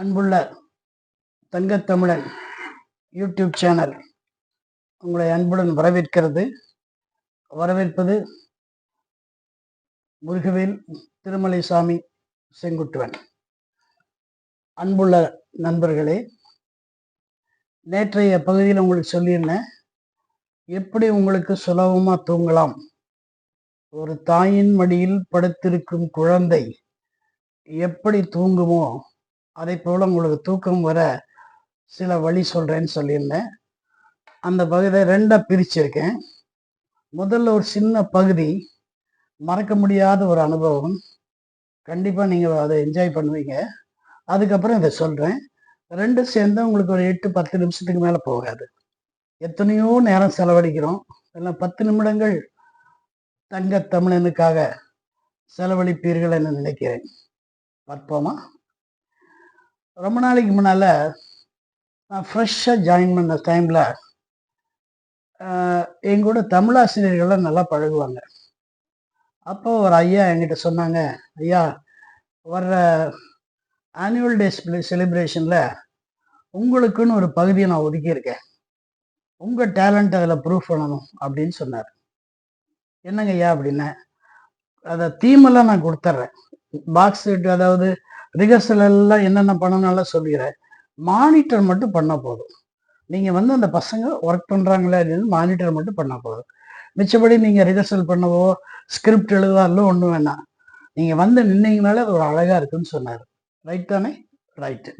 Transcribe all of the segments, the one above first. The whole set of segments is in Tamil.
அன்புள்ள தங்கத்தமிழன் யூடியூப் சேனல் உங்களை அன்புடன் வரவேற்கிறது. வரவேற்பது முருகவேல் திருமலைசாமி செங்குட்டுவன். அன்புள்ள நண்பர்களே நேற்றைய பகுதியில் உங்களுக்கு சொல்லியிருந்தேன் எப்படி உங்களுக்கு சுலபமாக தூங்கலாம்? ஒரு தாயின் மடியில் படுத்திருக்கும் குழந்தை எப்படி தூங்குமோ அதை போல உங்களுக்கு தூக்கம் வர சில வழி சொல்றேன்னு சொல்லியிருந்தேன். அந்த பகுதியை ரெண்டாக பிரிச்சிருக்கேன். முதல்ல ஒரு சின்ன பகுதி மறக்க முடியாத ஒரு அனுபவம். கண்டிப்பாக நீங்கள் அதை என்ஜாய் பண்ணுவீங்க. அதுக்கப்புறம் இதை சொல்கிறேன் ரெண்டு சேர்ந்து உங்களுக்கு ஒரு எட்டு பத்து நிமிஷத்துக்கு மேலே போகாது. எத்தனையோ நேரம் செலவழிக்கிறோம். எல்லாம் பத்து நிமிடங்கள் தங்க தமிழனுக்காக செலவழிப்பீர்கள் என்று நினைக்கிறேன். பார்ப்போமா? ரொம்ப நாளைக்கு முன்னால் நான் ஃப்ரெஷ்ஷாக ஜாயின் பண்ண டைமில் எங்கூட தமிழாசிரியர்கள்லாம் நல்லா பழகுவாங்க. அப்போ ஒரு ஐயா என்கிட்ட சொன்னாங்க ஐயா வர்ற ஆனுவல் டே செலிப்ரேஷனில் உங்களுக்குன்னு ஒரு பகுதியை நான் ஒதுக்கியிருக்கேன். உங்கள் டேலண்ட் அதில் ப்ரூவ் பண்ணணும் அப்படின்னு சொன்னார். என்னங்க ஐயா அப்படின்னேன் அதை தீமெல்லாம் நான் கொடுத்துட்றேன் பாக்ஸ் அதாவது ரிஹர்சல் எல்லாம் என்னென்ன பண்ணணும்னால சொல்லிடுறேன் மானிட்டர் மட்டும் பண்ணால் போதும். நீங்கள் வந்து அந்த பசங்க ஒர்க் பண்ணுறாங்களா அப்படின்னு மானிட்டர் மட்டும் பண்ணால் போதும். மிச்சபடி நீங்கள் ரிஹர்சல் பண்ணவோ ஸ்கிரிப்ட் எழுதாலோ ஒன்றும் வேணாம் நீங்கள் வந்து நின்னீங்கனாலே அது ஒரு அழகாக இருக்குன்னு சொன்னார். ரைட் தானே? ரைட்டு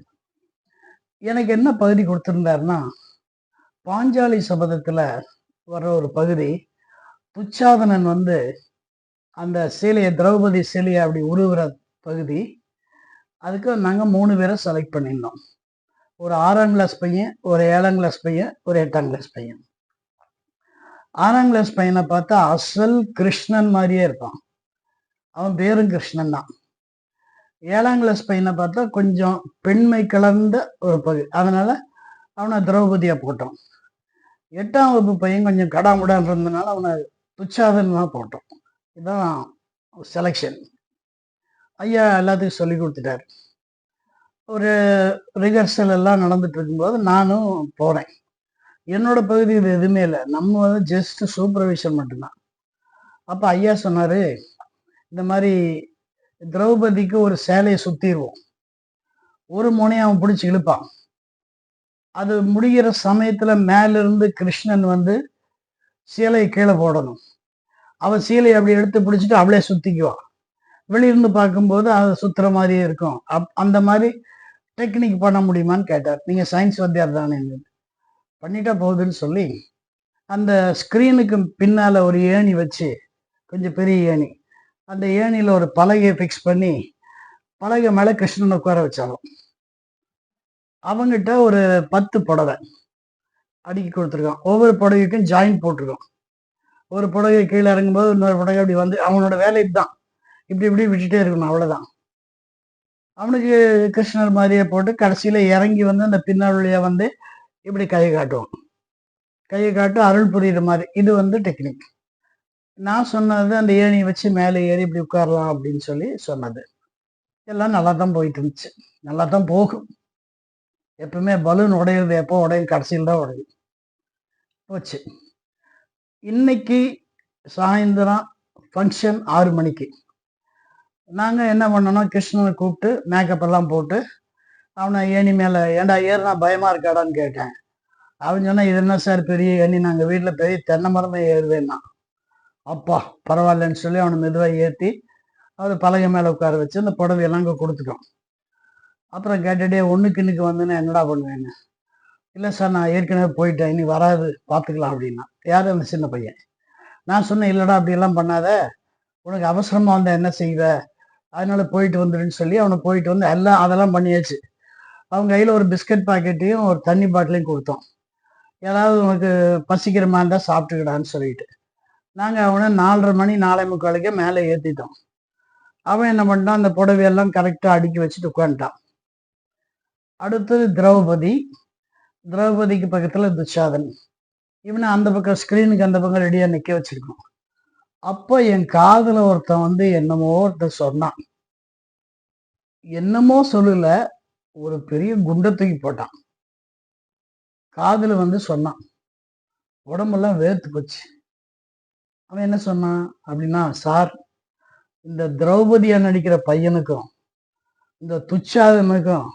எனக்கு என்ன பகுதி கொடுத்துருந்தாருன்னா பாஞ்சாலி சபதத்தில் வர ஒரு பகுதி துச்சாதனன் வந்து அந்த சேலையை திரௌபதி சேலையை அப்படி உருவுற பகுதி அதுக்கு நாங்கள் மூணு பேரை செலக்ட் பண்ணியிருந்தோம். ஒரு ஆறாம் கிளாஸ் பையன் ஒரு ஏழாம் கிளாஸ் பையன் ஒரு எட்டாம் கிளாஸ் பையன். ஆறாம் கிளாஸ் பையனை பார்த்தா அசல் கிருஷ்ணன் மாதிரியே இருப்பான் அவன் பேரும் கிருஷ்ணன் தான். ஏழாம் கிளாஸ் பையனை பார்த்தா கொஞ்சம் பெண்மை கலந்த ஒரு பகு அதனால அவனை திரௌபதியாக போட்டோம். எட்டாம் வகுப்பு பையன் கொஞ்சம் கடாமுடான் இருந்ததுனால அவனை துச்சாதன் தான் போட்டோம். இதுதான் செலெக்ஷன் ஐயா எல்லாத்துக்கும் சொல்லி கொடுத்துட்டாரு. ஒரு ரிஹர்சல் எல்லாம் நடந்துட்டு இருக்கும்போது நானும் போனேன் என்னோட பகுதி இது எதுவுமே இல்லை. நம்ம வந்து ஜஸ்ட் சூப்பர்விஷன் மட்டும்தான். அப்போ ஐயா சொன்னார் இந்த மாதிரி திரௌபதிக்கு ஒரு சேலையை சுற்றிடுவோம் ஒரு முனையை அவன் பிடிச்சி இழுப்பான். அது முடிகிற சமயத்தில் மேலிருந்து கிருஷ்ணன் வந்து சீலையை கீழே போடணும். அவன் சீலையை அப்படி எடுத்து பிடிச்சிட்டு அவளே சுற்றிக்குவான் வெளியிருந்து பார்க்கும்போது அது சுத்துற மாதிரியே இருக்கும். அப் அந்த மாதிரி டெக்னிக் பண்ண முடியுமான்னு கேட்டார். நீங்கள் சயின்ஸ் வந்தியார் தானே பண்ணிட்டா போகுதுன்னு சொல்லி அந்த ஸ்க்ரீனுக்கு பின்னால் ஒரு ஏணி வச்சு கொஞ்சம் பெரிய ஏணி அந்த ஏணியில் ஒரு பலகையை ஃபிக்ஸ் பண்ணி பலகை மேலே கிருஷ்ணன் உட்கார வச்சாலும் அவங்கிட்ட ஒரு பத்து புடவை அடுக்கி கொடுத்துருக்கான். ஒவ்வொரு புடவைக்கும் ஜாயின் போட்டிருக்கோம் ஒரு புடவை கீழே இறங்கும்போது இன்னொரு புடவை அப்படி வந்து அவனோட வேலை இதுதான் இப்படி இப்படி விட்டுட்டே இருக்கணும் அவ்வளோதான் அவனுக்கு கிருஷ்ணர் மாதிரியே போட்டு கடைசியில் இறங்கி வந்து அந்த பின்னால் வழியாக வந்து இப்படி கையை காட்டுவான். கையை காட்டு அருள் புரியுற மாதிரி. இது வந்து டெக்னிக் நான் சொன்னது அந்த ஏணி வச்சு மேலே ஏறி இப்படி உட்காரலாம் அப்படின்னு சொல்லி சொன்னது. எல்லாம் நல்லா தான் போயிட்டு இருந்துச்சு. நல்லா தான் போகும். எப்பவுமே பலூன் உடையிறது எப்போ உடையும்? கடைசியில் தான் உடையும். போச்சு. இன்னைக்கு சாயந்தரம் ஃபங்க்ஷன் ஆறு மணிக்கு. நாங்கள் என்ன பண்ணோம் கிருஷ்ணனை கூப்பிட்டு மேக்கப் எல்லாம் போட்டு அவனை ஏணி மேலே ஏன்டா ஏறுனா பயமாக இருக்காடான்னு கேட்டேன். அவன் சொன்னால் இது என்ன சார் பெரிய ஏணி? நாங்கள் வீட்டில் பெரிய தென்னை மரமே ஏறுவேன்னா. அப்பா பரவாயில்லன்னு சொல்லி அவனை மெதுவாக ஏற்றி அவர் பலகை மேலே உட்கார வச்சு அந்த புடவையெல்லாம் அங்கே கொடுத்துட்டோம். அப்புறம் கேட்டுட்டே ஒன்றுக்கு இன்னைக்கு வந்துன்னு என்னடா பண்ணுவேன்னு? இல்லை சார் நான் ஏற்கனவே போயிட்டேன். இனி வராது. பார்த்துக்கலாம் அப்படின்னா. யார் அந்த சின்ன பையன்? நான் சொன்னேன் இல்லைடா அப்படியெல்லாம் பண்ணாத. உனக்கு அவசரமாக வந்தால் என்ன செய்வேன் அதனால போயிட்டு வந்துடுன்னு சொல்லி அவனை போயிட்டு வந்து எல்லாம் அதெல்லாம் பண்ணியாச்சு. அவங்க கையில் ஒரு பிஸ்கட் பாக்கெட்டையும் ஒரு தண்ணி பாட்டிலையும் கொடுத்தோம். ஏதாவது உனக்கு பசிக்கிற மாதிரி இருந்தால் சாப்பிட்டுக்கிடான்னு சொல்லிட்டு. நாங்கள் அவனை நாலரை மணி நாலே முக்காலுக்கே மேலே ஏற்றிட்டோம் அவன் என்ன பண்ணிட்டான் அந்த புடவையெல்லாம் கரெக்டாக அடுக்கி வச்சுட்டு உட்காந்துட்டான் அடுத்தது திரௌபதி. திரௌபதிக்கு பக்கத்தில் துஷாதன் இவனை அந்த பக்கம் ஸ்க்ரீனுக்கு அந்த பக்கம் ரெடியாக நிற்க வச்சுருக்கோம் அப்போ என் காதில் ஒருத்தன் வந்து என்னமோ ஒருத்தன் சொன்னான். என்னமோ சொல்லல ஒரு பெரிய குண்டை தூக்கி போட்டான். காதில் வந்து சொன்னான். உடம்பெல்லாம் வேர்த்து போச்சு. அவன் என்ன சொன்னான்? அப்படின்னா சார் இந்த திரௌபதியா நடிக்கிற பையனுக்கும் இந்த துச்சாதனுக்கும்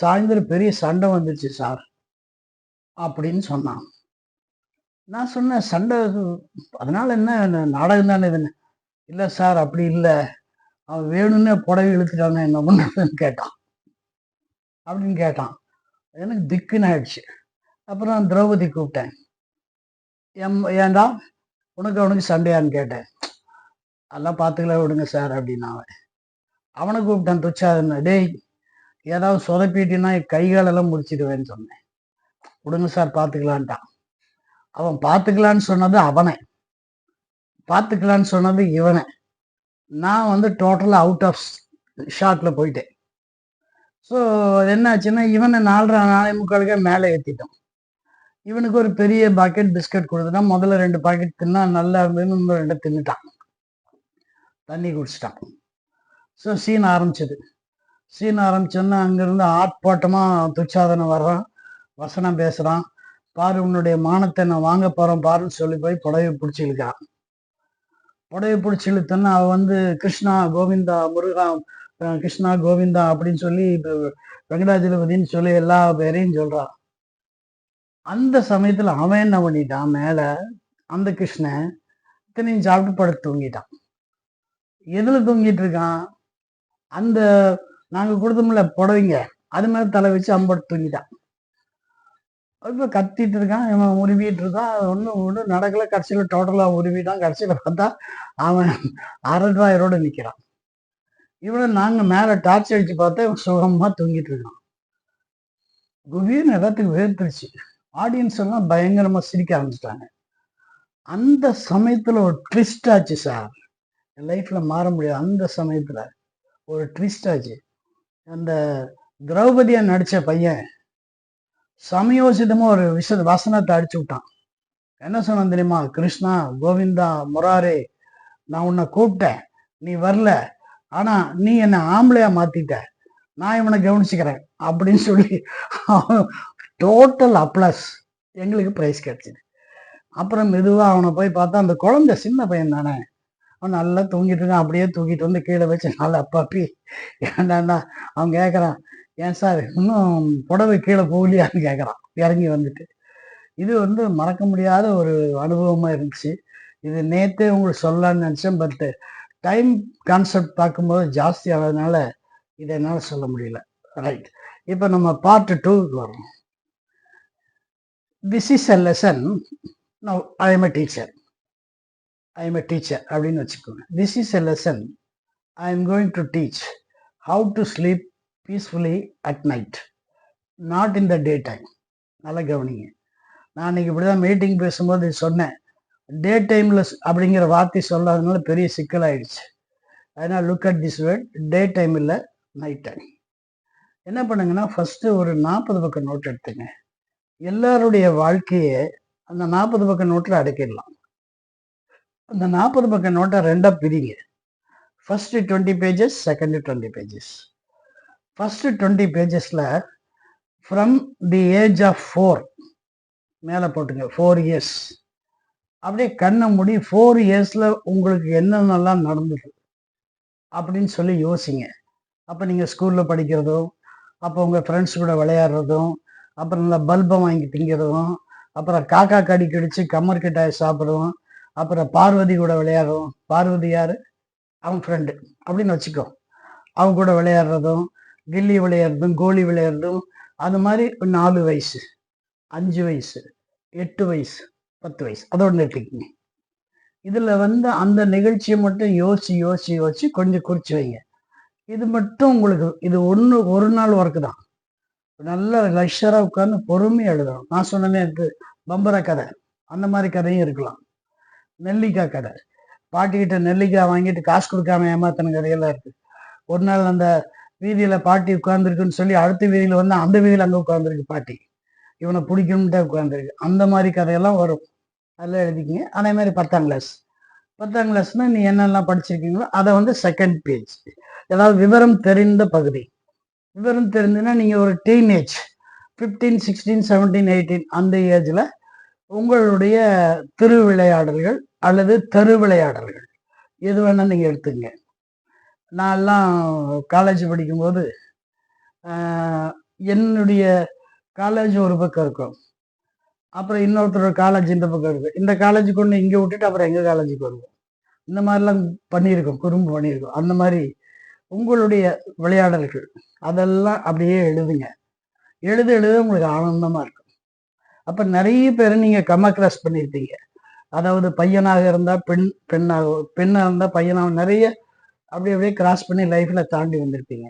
சாயந்தரம் பெரிய சண்டை வந்துச்சு சார் அப்படின்னு சொன்னான். நான் சொன்னேன் சண்டை அதனால என்ன நாடகம் தானே இதுன்னு இல்லை சார் அப்படி இல்லை. அவன் வேணும்னே புடவை இழுத்துட்டானே என்ன பண்ணுறதுன்னு கேட்டான். அப்படின்னு கேட்டான். எனக்கு திக்குன்னு ஆயிடுச்சு. அப்புறம் திரௌபதி கூப்பிட்டேன். எம் ஏண்டா உனக்கு அவனுக்கு சண்டையான்னு கேட்டேன். அதெல்லாம் பார்த்துக்கலாம் விடுங்க சார் அப்படின்னு அவன். அவனை கூப்பிட்டான் துச்சாதன டேய் ஏதாவது சொதப்பிட்டின்னா கை காலெல்லாம் முடிச்சிடுவேன்னு சொன்னேன். விடுங்க சார் பார்த்துக்கலான்ட்டான். அவன் பார்த்துக்கலான்னு சொன்னது அவனை. பார்த்துக்கலான்னு சொன்னது இவனை. நான் வந்து டோட்டலாக அவுட் ஆஃப் ஷாட்டில் போயிட்டேன். ஸோ என்னாச்சுன்னா இவனை நாலரை நாளை முக்காலுக்கே மேலே ஏற்றிட்டோம் இவனுக்கு ஒரு பெரிய பாக்கெட் பிஸ்கட் கொடுத்துட்டா முதல்ல ரெண்டு பாக்கெட் தின்னா நல்லா இருந்ததுன்னு இன்னும் ரெண்டு தின்னுட்டான். தண்ணி குடிச்சிட்டான். ஸோ சீன் ஆரம்பிச்சது. சீன் ஆரம்பிச்சோன்னா அங்கேருந்து ஆட்பாட்டமாக துச்சாதனம் வர்றான். வசனம் பேசுகிறான் பாரு உன்னுடைய மானத்தை நான் வாங்க போறோம் பாருன்னு சொல்லி போய் புடவை பிடிச்சி இழுக்கிறான். புடவை பிடிச்சி இழுத்தோன்னா அவ வந்து கிருஷ்ணா கோவிந்தா முருகா கிருஷ்ணா கோவிந்தா அப்படின்னு சொல்லி இப்போ வெங்கடாஜலபதின்னு சொல்லி எல்லா பேரையும் சொல்றான். அந்த சமயத்துல அவன் என்ன பண்ணிட்டான்? மேல அந்த கிருஷ்ணன் இத்தனையும் சாப்பிட்டு படுத்து தூங்கிட்டான். எதுல தூங்கிட்டு இருக்கான்? அந்த நாங்க கொடுத்தோம்ல புடவைங்க அது மேல தலை வச்சு அம்படுத்து தூங்கிட்டான். இப்போ கத்திட்டு இருக்கான் இவன் உருவிட்டு இருக்கான். ஒன்றும் ஒன்றும் நடக்கல. கடைசியில் டோட்டலாக உருவிட்டான். கடைசியில் பார்த்தா அவன் அரட்ராயரோட நிற்கிறான் இவனை நாங்கள் மேலே டார்ச் அடித்து பார்த்தா இவன் சுகமாக தூங்கிட்டு இருக்கான். குபீர்னு எல்லாத்துக்கும் வேர்த்துருச்சு. ஆடியன்ஸ் எல்லாம் பயங்கரமாக சிரிக்க ஆரம்பிச்சிட்டாங்க. அந்த சமயத்தில் ஒரு ட்விஸ்ட் ஆச்சு சார் என் லைஃப்பில் மாற முடியாது. அந்த சமயத்தில் ஒரு ட்விஸ்ட் ஆச்சு. அந்த திரௌபதியை நடித்த பையன் சமயோசிதமாக ஒரு விஷ வசனத்தை அடிச்சு விட்டான். என்ன சொன்னான் தெரியுமா? கிருஷ்ணா கோவிந்தா முராரே நான் உன்னை கூப்பிட்டேன். நீ வரல. ஆனா நீ என்னை ஆம்பளையா மாத்திட்ட. நான் இவனை கவனிச்சுக்கிறேன் அப்படின்னு சொல்லி டோட்டல் அப்ளஸ் எங்களுக்கு ப்ரைஸ் கிடைச்சிது. அப்புறம் மெதுவாக அவனை போய் பார்த்தா அந்த குழந்தை சின்ன பையன் தானே. அவன் நல்லா தூங்கிட்டு இருக்கான். அப்படியே தூக்கிட்டு வந்து கீழே வச்சு நல்லா பப்பி ஏண்டாண்டா அவன் கேட்குறான் ஏன் சார்? இன்னும் புடவை கீழே போகலையான்னு கேட்குறான் இறங்கி வந்துட்டு. இது வந்து மறக்க முடியாத ஒரு அனுபவமாக இருந்துச்சு. இது நேற்றே உங்களுக்கு சொல்லலாம்னு நினச்சேன். பட்டு டைம் கான்செப்ட் பார்க்கும்போது ஜாஸ்தி ஆகிறதுனால இதை என்னால் சொல்ல முடியல. ரைட் இப்போ நம்ம பார்ட் டூக்கு வரோம். This is a lesson now I am a teacher I am a teacher அப்படின்னு வச்சுக்கோங்க. This is a lesson I am going to teach how to sleep peacefully at night not in the day time நல்லா கவனிங்க. நான் இன்னைக்கு இப்படி தான் மீட்டிங் பேசும்போது சொன்னேன். டே டைமில் அப்படிங்கிற வார்த்தை சொல்லாதனால பெரிய சிக்கலாயிடுச்சு அதனால் look at this word day time இல்லை நைட் டைம் என்ன பண்ணுங்கன்னா ஃபஸ்ட்டு ஒரு நாற்பது பக்கம் நோட் எடுத்துங்க. எல்லாருடைய வாழ்க்கையை அந்த நாற்பது பக்கம் நோட்டில் அடக்கிடலாம். அந்த நாற்பது பக்கம் நோட்டை ரெண்டாக பிரிங்க. First twenty pages second twenty pages first twenty பேஜஸில் from the age of four மேலே போட்டுங்க ஃபோர் இயர்ஸ் அப்படியே கண்ணை மூடி ஃபோர் இயர்ஸில் உங்களுக்கு என்னென்னலாம் நடந்தது அப்படின்னு சொல்லி யோசிங்க. அப்போ நீங்கள் ஸ்கூலில் படிக்கிறதும் அப்போ உங்கள் ஃப்ரெண்ட்ஸ் கூட விளையாடுறதும் அப்புறம் நல்லா பல்பம் வாங்கி திங்கிறதும் அப்புறம் காக்கா கடி கடிச்சு கம்மர் கிட்டாய் சாப்பிட்றதும் அப்புறம் பார்வதி கூட விளையாடுவோம் பார்வதி யார்? அவன் ஃப்ரெண்டு அப்படின்னு வச்சுக்கோ. அவங்க கூட விளையாடுறதும் கில்லி விளையாடுறதும் கோலி விளையாடுறதும் அது மாதிரி நாலு வயசு அஞ்சு வயசு எட்டு வயசு பத்து வயசு அதோட நிறுத்திக்கங்க. இதில் வந்து அந்த நிகழ்ச்சியை மட்டும் யோசிச்சு யோசிச்சு யோசிச்சு கொஞ்சம் குறிச்சு வைங்க. இது மட்டும் உங்களுக்கு இது ஒன்று ஒரு நாள் ஒர்க்கு தான். நல்ல லஷ்ஷராக உட்காந்து பொறுமையாக எழுதணும். நான் சொன்னேனே எனக்கு பம்பரா கதை. அந்த மாதிரி கதையும் இருக்கலாம். நெல்லிக்காய் கதை. பாட்டிக்கிட்ட நெல்லிக்காய் வாங்கிட்டு காசு கொடுக்காம ஏமாத்தின கதையெல்லாம் இருக்குது ஒரு நாள் அந்த வீதியில பாட்டி உட்கார்ந்துருக்குன்னு சொல்லி அடுத்த வீதியில வந்து அந்த வீதியில அங்கே உட்கார்ந்துருக்கு பாட்டி. இவனை பிடிக்கணும்ட்டே உட்கார்ந்துருக்கு. அந்த மாதிரி கதையெல்லாம் வரும். அதெல்லாம் எழுதிக்கிங்க. அதே மாதிரி பத்தாம் கிளாஸ் பத்தாம் கிளாஸ்னா நீ என்னெல்லாம் படிச்சிருக்கீங்களோ அதை வந்து செகண்ட் பேஜ் ஏதாவது விவரம் தெரிந்த பகுதி. விவரம் தெரிஞ்சுன்னா நீங்கள் ஒரு teenage fifteen sixteen seventeen eighteen அந்த ஏஜில் உங்களுடைய திருவிளையாடல்கள் அல்லது தெருவிளையாடல்கள். எது வேணால் நீங்கள் எடுத்துங்க நான்லாம் காலேஜ் படிக்கும்போது என்னுடைய காலேஜ் ஒரு பக்கம் இருக்கும். அப்புறம் இன்னொருத்தரோட காலேஜ் இந்த பக்கம் இருக்கும். இந்த காலேஜுக்கு ஒன்று இங்கே விட்டுட்டு அப்புறம் எங்கள் காலேஜுக்கு வருவோம். இந்த மாதிரிலாம் பண்ணியிருக்கோம். குறும்பு பண்ணியிருக்கோம். அந்த மாதிரி உங்களுடைய விளையாடல்கள் அதெல்லாம் அப்படியே எழுதுங்க. எழுத எழுத உங்களுக்கு ஆனந்தமாக இருக்கும். அப்போ நிறைய பேர் நீங்கள் கம கிராஸ் பண்ணியிருப்பீங்க. அதாவது பையனாக இருந்தால் பெண் பெண்ணாக பெண்ணாக இருந்தால் பையனாக நிறைய அப்படி அப்படியே கிராஸ் பண்ணி லைஃப்பில் தாண்டி வந்திருப்பீங்க.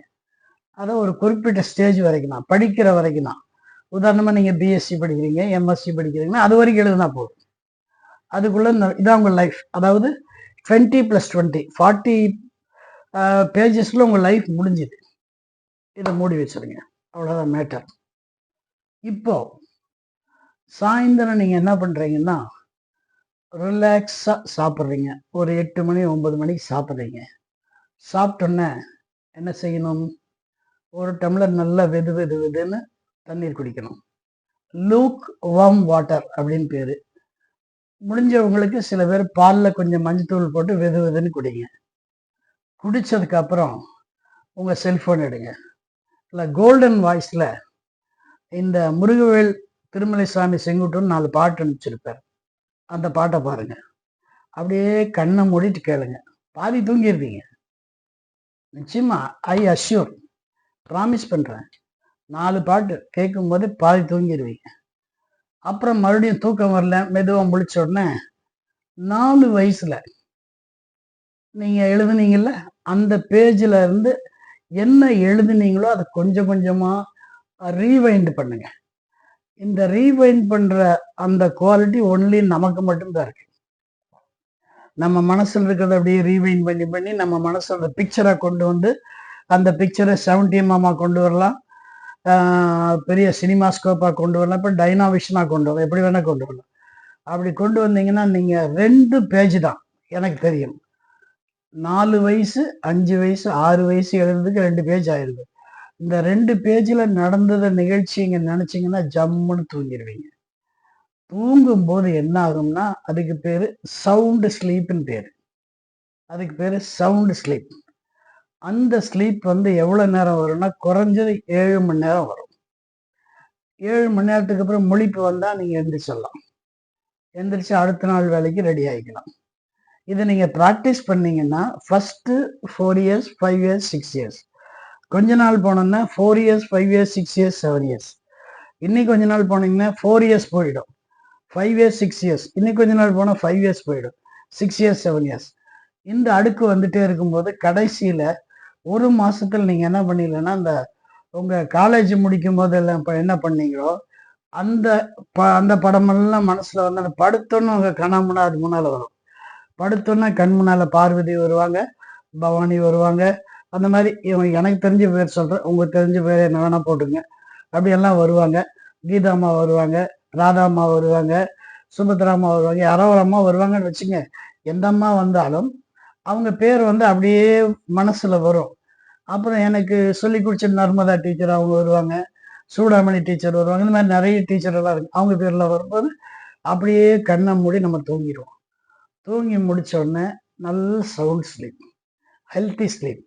அதை ஒரு குறிப்பிட்ட ஸ்டேஜ் வரைக்கும் தான் படிக்கிற வரைக்கும் தான் உதாரணமாக நீங்கள் பிஎஸ்சி படிக்கிறீங்க எம்எஸ்சி படிக்கிறீங்கன்னா அது வரைக்கும் எழுதுனா போதும். அதுக்குள்ளே இதான் உங்கள் லைஃப் அதாவது டுவெண்ட்டி ப்ளஸ் டுவெண்ட்டி ஃபார்ட்டி பேஜஸில் உங்கள் லைஃப் முடிஞ்சுது. இதை மூடி வச்சுருங்க. அவ்வளோதான் மேட்டர் இப்போ சாயந்தரம் நீங்கள் என்ன பண்ணுறீங்கன்னா ரிலாக்ஸாக சாப்பிட்றீங்க. ஒரு எட்டு மணி ஒன்பது மணிக்கு சாப்பிட்றீங்க. சாப்பிட்டோன்னே என்ன செய்யணும்? ஒரு டம்ளர் நல்லா வெது வெது வெதுன்னு தண்ணீர் குடிக்கணும். லூக் வார்ம் வாட்டர் அப்படின்னு பேர். முடிஞ்சவங்களுக்கு சில பேர் பாலில் கொஞ்சம் மஞ்சத்தூள் போட்டு வெது வெதுன்னு குடிங்க. குடித்ததுக்கப்புறம் உங்கள் செல்ஃபோன் எடுங்க. இல்லை கோல்டன் வாய்ஸில் இந்த முருகவேல் திருமலை சாமி செங்குட்டுன்னு நாலு பாட்டு அனுப்பிச்சிருப்பார். அந்த பாட்டை பாருங்கள் அப்படியே கண்ணை மூடிட்டு கேளுங்க. பாதி தூங்கிடுவீங்க நிச்சயமா ஐ அஷ்யூர் ப்ராமிஸ் பண்ணுறேன் நாலு பாட்டு கேட்கும்போது பாதி தூங்கிடுவீங்க. அப்புறம் மறுபடியும் தூக்கம் வரல மெதுவாக முழிச்ச உடனே நாலு வயசுல நீங்க எழுதுனீங்கல்ல அந்த பேஜில் இருந்து என்ன எழுதுனீங்களோ அதை கொஞ்சம் கொஞ்சமா ரீவைண்ட் பண்ணுங்க. இந்த ரீவைண்ட் பண்ற அந்த குவாலிட்டி ஒன்லி நமக்கு மட்டும்தான் இருக்கு. நம்ம மனசில் இருக்கிறத அப்படியே ரீவைன் பண்ணி பண்ணி நம்ம மனசில் அந்த பிக்சரை கொண்டு வந்து அந்த பிக்சரை செவன்டி எம்எம்மாக கொண்டு வரலாம். பெரிய சினிமா ஸ்கோப்பாக கொண்டு வரலாம். இப்போ டைனாவிஷனாக கொண்டு வரலாம். எப்படி வேணால் கொண்டு வரலாம். அப்படி கொண்டு வந்தீங்கன்னா நீங்கள் ரெண்டு பேஜ் தான் எனக்கு தெரியும். நாலு வயசு அஞ்சு வயசு ஆறு வயசு எழுதுறதுக்கு ரெண்டு பேஜ் ஆயிடுது. இந்த ரெண்டு பேஜில் நடந்தத நிகழ்ச்சிங்க நினச்சிங்கன்னா ஜம்முன்னு தூங்கிடுவீங்க தூங்கும்போது என்ன ஆகும்னா அதுக்கு பேர் சவுண்டு ஸ்லீப்னு பேர். அதுக்கு பேர் சவுண்டு ஸ்லீப் அந்த ஸ்லீப் வந்து எவ்வளோ நேரம் வரும்னா குறைஞ்சது ஏழு மணி நேரம் வரும். ஏழு மணி நேரத்துக்கு அப்புறம் முழிப்பு வந்தால் நீங்கள் எந்திரிச்சிடலாம். எந்திரிச்சு அடுத்த நாள் வேலைக்கு ரெடி ஆகிக்கலாம் இதை நீங்கள் ப்ராக்டிஸ் பண்ணீங்கன்னா first four years five years six years கொஞ்ச நாள் போனோன்னா four years five years six years seven years இன்னைக்கு கொஞ்ச நாள் போனீங்கன்னா ஃபோர் இயர்ஸ் போயிடும். ஃபைவ் இயர்ஸ் சிக்ஸ் இயர்ஸ் இன்னைக்கு கொஞ்ச நாள் போனால் ஃபைவ் இயர்ஸ் போயிடும். சிக்ஸ் இயர்ஸ் செவன் இயர்ஸ் இந்த அடுக்கு வந்துட்டே இருக்கும்போது கடைசியில் ஒரு மாதத்தில் நீங்கள் என்ன பண்ணீங்கன்னா அந்த உங்கள் காலேஜ் முடிக்கும் போது எல்லாம் இப்போ என்ன பண்ணீங்களோ அந்த ப அந்த படமெல்லாம் மனசில் வந்து அந்த படுத்தோன்னு உங்கள் கணாமுன்னா அது முன்னால் வரும். படுத்தோன்னா கண் முன்னால் பார்வதி வருவாங்க பவானி வருவாங்க. அந்த மாதிரி இவங்க எனக்கு தெரிஞ்ச பேர் சொல்கிறேன் உங்களுக்கு தெரிஞ்ச பேர் என்ன வேணால் போட்டுங்க அப்படியெல்லாம் வருவாங்க. கீதாம்மா வருவாங்க. ராதாம்மா வருவாங்க சுபத்ராமா வருவாங்க யாரோ ஒரு அம்மா வருவாங்கன்னு வச்சுங்க எந்த அம்மா வந்தாலும் அவங்க பேர் வந்து அப்படியே மனசில் வரும். அப்புறம் எனக்கு சொல்லி கொடுத்த நர்மதா டீச்சர் அவங்க வருவாங்க சூடாமணி டீச்சர் வருவாங்க இந்த மாதிரி நிறைய டீச்சர் எல்லாம் இருக்கு. அவங்க பேரில் வரும்போது அப்படியே கண்ணை மூடி நம்ம தூங்கிடுவோம். தூங்கி முடித்தோடனே நல்ல சவுண்ட் ஸ்லீப் ஹெல்த்தி ஸ்லீப்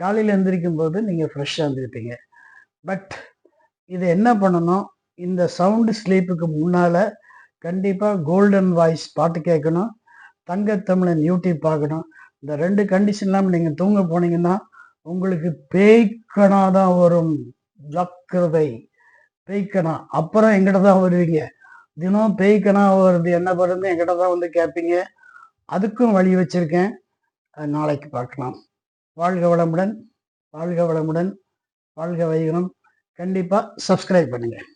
காலையில் எந்திரிக்கும் போது நீங்கள் ஃப்ரெஷ்ஷாக இருந்திருப்பீங்க பட் இது என்ன பண்ணணும்? இந்த சவுண்டு ஸ்லீப்புக்கு முன்னால் கண்டிப்பாக கோல்டன் வாய்ஸ் பாட்டு கேட்கணும் தங்கத்தமிழன் யூடியூப் பார்க்கணும். இந்த ரெண்டு கண்டிஷன் இல்லாமல் நீங்கள் தூங்க போனீங்கன்னா உங்களுக்கு பேய்க்கணா தான் வரும். ஜாக்கிரதை. பேய்க்கணா அப்புறம் எங்கிட்ட தான் வருவீங்க. தினம் பேய்க்கணா வருது. என்ன பண்ணுறது எங்கிட்ட தான் வந்து கேட்பீங்க. அதுக்கும் வழி வச்சுருக்கேன். நாளைக்கு பார்க்கலாம். வாழ்க வளமுடன். வாழ்க வளமுடன். வாழ்க வைகணும். கண்டிப்பாக சப்ஸ்கிரைப் பண்ணுங்கள்